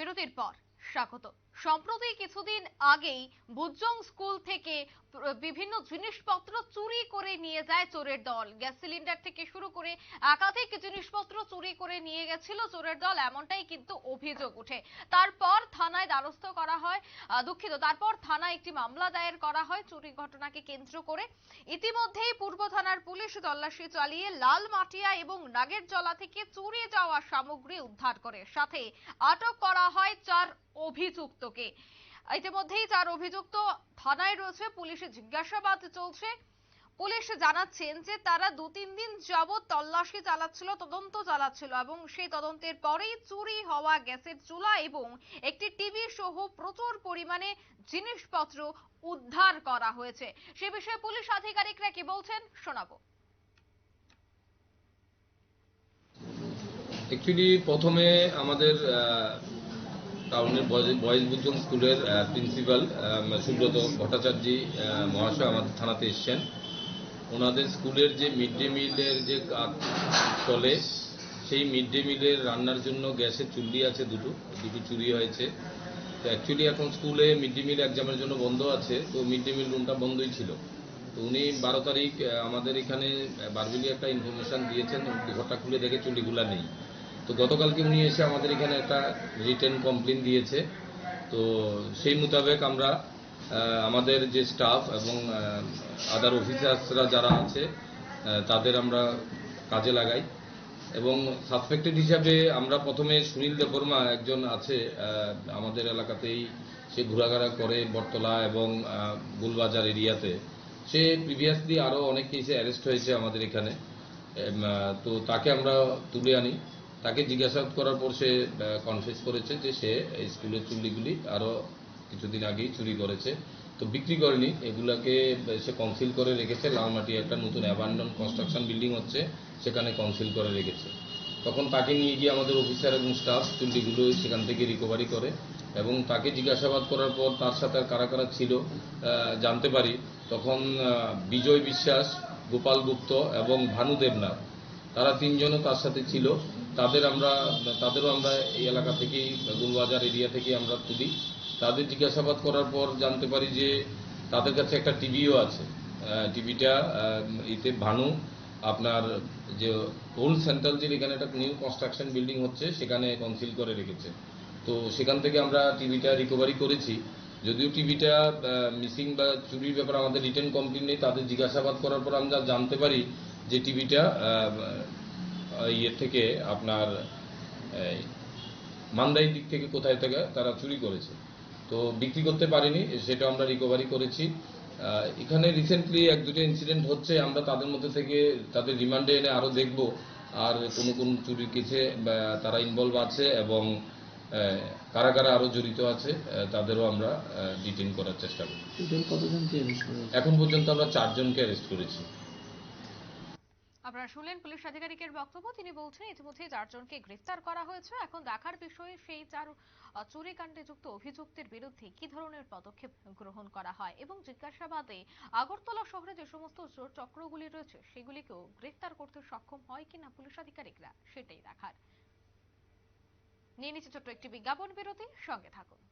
বিরতির পর। স্বাগত। সম্প্রতি কিছুদিন আগেই বুজং স্কুল থেকে বিভিন্ন জিনিসপত্র চুরি করে নিয়ে যায় চোরের দল। গ্যাস সিলিন্ডার থেকে শুরু করে একাধিক জিনিসপত্র চুরি করে নিয়ে গেছিল চোরের দল, এমনটাই কিন্তু অভিযোগ ওঠে। তারপর থানায় দ্বারস্থ করা হয় দুঃখিত। তারপর থানায় একটি মামলা দায়ের করা হয় চুরি ঘটনাকে কেন্দ্র করে। ইতিমধ্যেই পূর্ব থানার পুলিশ তল্লাশি চালিয়ে লাল মাটিয়া এবং নাগেরজলা থেকে চুরি যাওয়া সামগ্রী উদ্ধার করে। সাথে আটক করা হয় চার অভিযুক্তকে। ইতিমধ্যেই চার অভিযুক্ত থানায় রয়েছে। পুলিশে জিজ্ঞাসাবাদ চলছে। পুলিশ জানাচ্ছেন যে তারা দু তিন দিন যাবৎ তল্লাশি চালাচ্ছিল, তদন্ত চালাচ্ছিল এবং সেই তদন্তের পরেই চুরি হওয়া গ্যাসের চুলা এবং একটি টিভি সহ প্রচুর পরিমাণে জিনিসপত্র উদ্ধার করা হয়েছে। সে বিষয়ে পুলিশ আধিকারিকরা কি বলছেন শোনাবো। অ্যাকচুয়ালি প্রথমে আমাদের টাউনের বয়েজ বুদ্ধম স্কুলের প্রিন্সিপাল সুব্রত ভট্টাচার্য মহাশয় আমাদের থানাতে এসছেন। ওনাদের স্কুলের যে মিড ডে মিলের যে কাজ চলে, সেই মিড ডে মিলের রান্নার জন্য গ্যাসের চুল্লি আছে দুটো দুটো চুরি হয়েছে। তো অ্যাকচুয়ালি এখন স্কুলে মিড ডে মিল এক্সামের জন্য বন্ধ আছে, তো মিড ডে মিল রুমটা বন্ধই ছিল। তো উনি বারো তারিখ আমাদের এখানে বারবিলি একটা ইনফরমেশন দিয়েছেন, ঘরটা খুলে দেখে চুল্লিগুলা নেই। তো গতকালকে উনি এসে আমাদের এখানে একটা রিটার্ন কমপ্লেন দিয়েছে। তো সেই মোতাবেক আমরা আমাদের যে স্টাফ এবং আদার অফিসার্সরা যারা আছে তাদের আমরা কাজে লাগাই। এবং সাসপেক্টেড হিসাবে আমরা প্রথমে সুনীল দেববর্মা একজন আছে আমাদের এলাকাতেই সে ঘোরাঘোরা করে বটতলা এবং গুলবাজার এরিয়াতে। সে প্রিভিয়াসলি আরও অনেক কেসে অ্যারেস্ট হয়েছে আমাদের এখানে। তো তাকে আমরা তুলে আনি। তাকে জিজ্ঞাসাবাদ করার পর সে কনফেস করেছে যে সে স্কুলের চুল্লিগুলি আরও কিছুদিন আগেই চুরি করেছে। তো বিক্রি করেনি। এগুলাকে সে কনসিল করে রেখেছে। লালমাটি একটা নতুন অ্যাবান্ডন কনস্ট্রাকশন বিল্ডিং হচ্ছে, সেখানে কনসিল করে রেখেছে। তখন তাকে নিয়ে গিয়ে আমাদের অফিসার এবং স্টাফ চুল্লিগুলো সেখান থেকে রিকভারি করে এবং তাকে জিজ্ঞাসাবাদ করার পর তার সাথে আর কারা কারা ছিল জানতে পারি। তখন বিজয় বিশ্বাস, গোপাল গুপ্ত এবং ভানু দেবনাথ, তারা তিনজনও তার সাথে ছিল। তাদের আমরা, তাদেরও আমরা এই এলাকা থেকেই, গুলবাজার এরিয়া থেকে আমরা তুলি। তাদের জিজ্ঞাসাবাদ করার পর জানতে পারি যে তাদের কাছে একটা টিভিও আছে। টিভিটা এতে ভানু আপনার যে ওল্ড সেন্ট্রাল যে এখানে একটা নিউ কনস্ট্রাকশন বিল্ডিং হচ্ছে সেখানে কনসিল করে রেখেছে। তো সেখান থেকে আমরা টিভিটা রিকভারি করেছি। যদিও টিভিটা মিসিং বা চুরির ব্যাপারে আমাদের রিটার্ন কমপ্লেন নেই তাদের জিজ্ঞাসাবাদ করার পর আমরা জানতে পারি যে টিভিটা ইয়ে থেকে আপনার এই, মান্দাই দিক থেকে কোথায় থেকে তারা চুরি করেছে। তো বিক্রি করতে পারিনি সেটা আমরা রিকভারি করেছি। এখানে রিসেন্টলি এক দুটো ইনসিডেন্ট হচ্ছে আমরা তাদের মধ্যে থেকে তাদের রিমান্ডে এনে আরও দেখব আর কোন কোন চুরির কেসে তারা ইনভলভ আছে এবং কারা কারা আরও জড়িত আছে তাদেরও আমরা ডিটেন করার চেষ্টা করি? এখন পর্যন্ত আমরা চারজনকে অ্যারেস্ট করেছি। আপনারা শুনলেন পুলিশ আধিকারিকের বক্তব্য। তিনি বলছেন, ইতিমধ্যে চারজনকে গ্রেফতার করা হয়েছে। এখন দেখার বিষয়ে সেই চার চুরিকাণ্ডে যুক্ত অভিযুক্তের বিরুদ্ধে কি ধরনের পদক্ষেপ গ্রহণ করা হয়? এবং জিজ্ঞাসাবাদে আগরতলা শহরে যে সমস্ত চোর চক্রগুলি রয়েছে, সেগুলিকেও গ্রেফতার করতে সক্ষম হয় কিনা পুলিশ আধিকারিকরা, সেটাই দেখার। নিয়ে নিচ্ছে ছোট্ট একটি বিজ্ঞাপন বিরতি। সঙ্গে থাকুন।